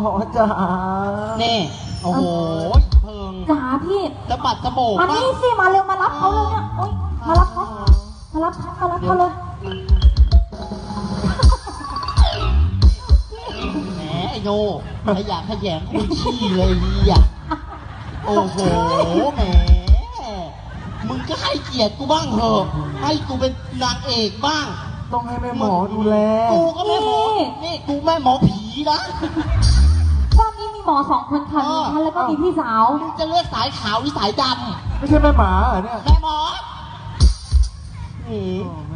หมอจ๋านี่ โอ้โหเพิงจ๋าพี่สะบัดสะโบกมาบ้างนี่สิมาเร็วมารับเขาเลยเนี่ยโอ๊ยมารับเขามารับเขามารับเขาเลยแหมไอโยขยะแขยงคุยขี้เลยอะโอ้โหแหมมึงก็ให้เกียรติกูบ้างเถอะให้กูเป็นนางเอกบ้าง ต้องให้แม่หมอดูแล กูก็แม่หมอนี่กูแม่หมอผี นะบ้านนี้มีหมอสองคนค่ะเอมีอฉันแล้วก็มีพี่สาว มึงจะเลือกสายขาวหรือสายดไม่ใช่แม่หมาเหรอเนี่ยำแม่หมอนี่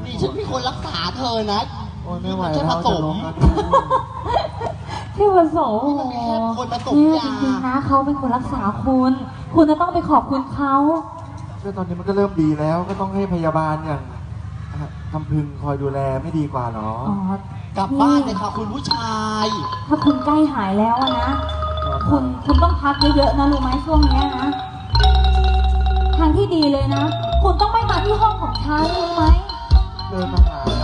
นี่ฉันเป็นคนรักษาเธอนะโอ้ยไม่ไหวนี่นแล้ใช่วผสจะม ลงกันที่ผสมนี่มันแค่คนผสมเนี่ยยา จริงๆนะเขาเป็นคนรักษาคุณ คุณจะต้องไปขอบคุณเขาก็ตอนนี้มันก็เริ่มดีแล้ว ก็ต้องให้พยาบาลอย่างทำพึงคอยดูแลไม่ดีกว่าเหรอ อ๋อ กลับบ้านเลยค่ะคุณผู้ชาย ถ้าคุณใกล้หายแล้วอะนะ คุณคุณต้องพักเยอะๆนะรู้ไหมช่วงเนี้ยนะ ทางที่ดีเลยนะ คุณต้องไม่มาที่ห้องของฉันรู้ไหม เดินมาหา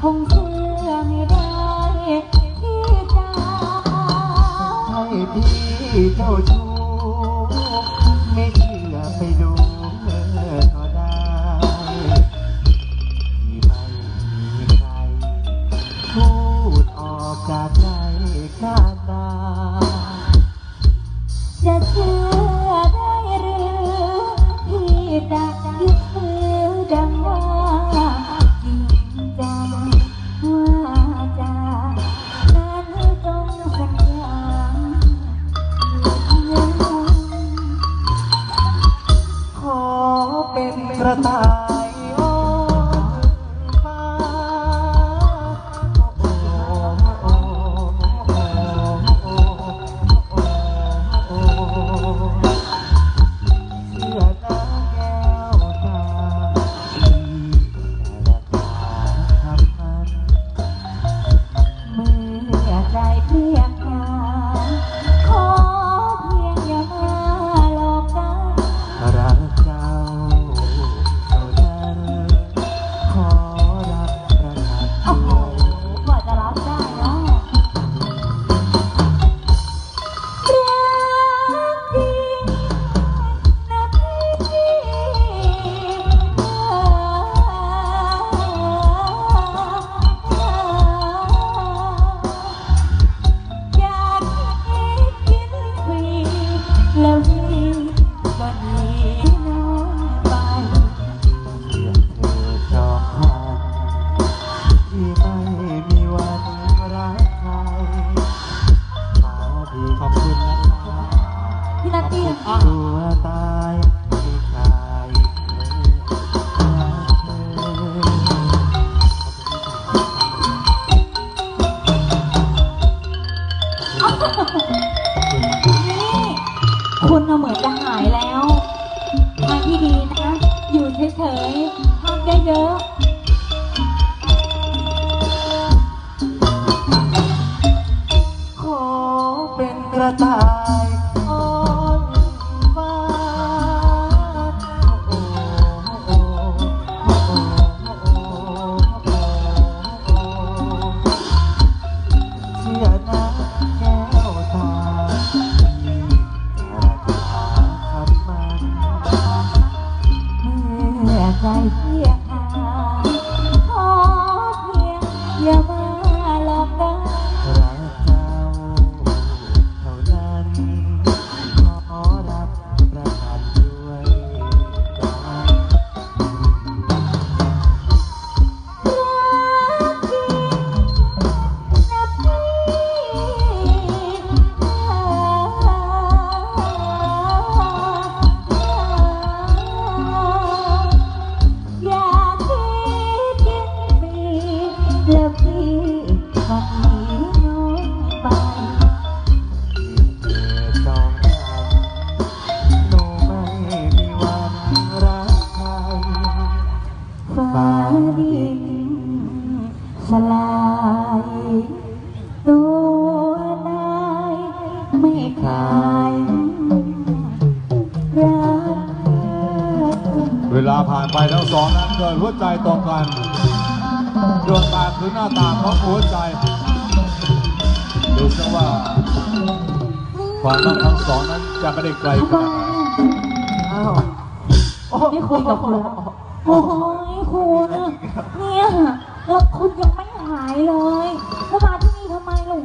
คงเชื่อไม่ได้ที่จะให้พี่เจ้าชู้ไม่เชื่อไปดูเธอก็ได้ที่ไม่มีใครพูดออกจากใจกันดาจะเชื่อได้หรือที่จะ ตัวตายที่ชายรักเธอนี่คุณน่ะเหมือนจะหายแล้วทางที่ดีนะ อยู่เฉยๆพักเยอะ เวลาผ่านไปทั้งสองนั้นเกิดหัวใจต่อกันดวงตาคือหน้าตาของหัวใจ ดูซะว่าความรักทั้งสองนั้นจะไม่ได้ไกลกันไม่คุยกับคุณโอ้ยคุณเนี่ยแล้วคุณยังไม่ หายเลยแล้วมาที่นี่ทำไมลุง